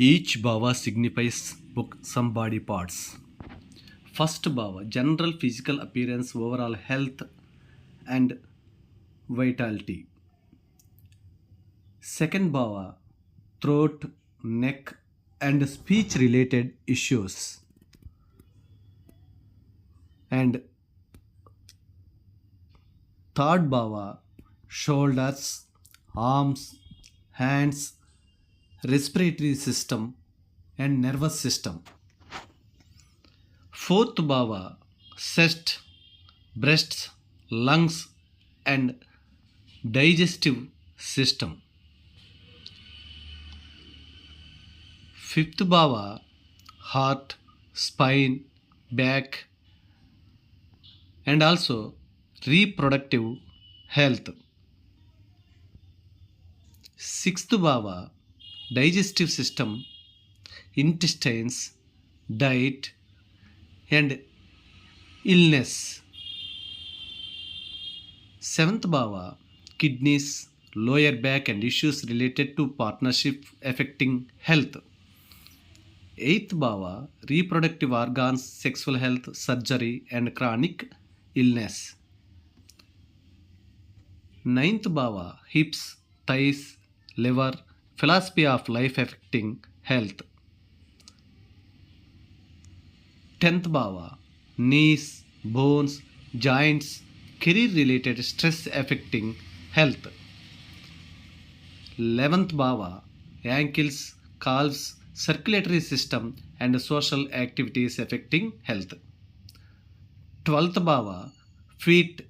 Each bhava signifies some body parts. First bhava, general physical appearance, overall health and vitality. Second bhava, throat, neck and speech related issues. And third bhava, shoulders, arms, hands, respiratory system and nervous system. Fourth bhava, chest, breasts, lungs and digestive system. Fifth bhava, heart, spine, back and also reproductive health. Sixth bhava, digestive system, intestines, diet and illness. Seventh bhava, kidneys, lower back and issues related to partnership affecting health. Eighth bhava, reproductive organs, sexual health, surgery and chronic illness. Ninth bhava, hips, thighs, liver, philosophy of life affecting health. Tenth bhava, knees, bones, joints, career related stress affecting health. 11th bhava, ankles, calves, circulatory system and social activities affecting health. 12th bhava, feet,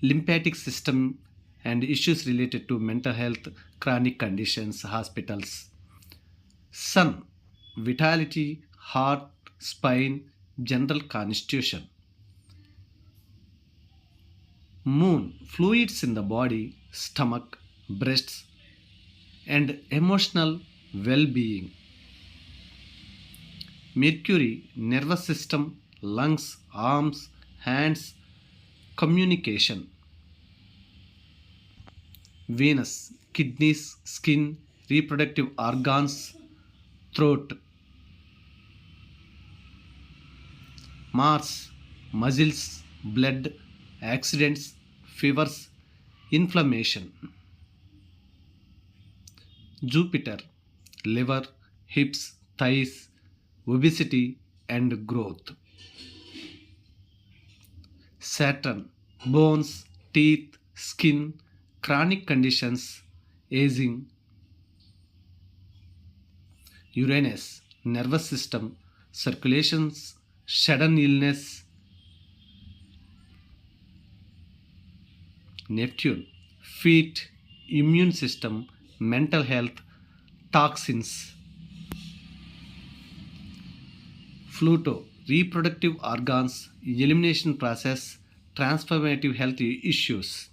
lymphatic system and issues related to mental health, chronic conditions, hospitals. Sun, vitality, heart, spine, general constitution. Moon, fluids in the body, stomach, breasts, and emotional well being. Mercury, nervous system, lungs, arms, hands, communication. Venus, kidneys, skin, reproductive organs, throat. Mars, muscles, blood, accidents, fevers, inflammation. Jupiter, liver, hips, thighs, obesity and growth. Saturn, bones, teeth, skin, chronic conditions, aging. Uranus, nervous system, circulations, sudden illness. Neptune, feet, immune system, mental health, toxins. Pluto, reproductive organs, elimination process, transformative health issues.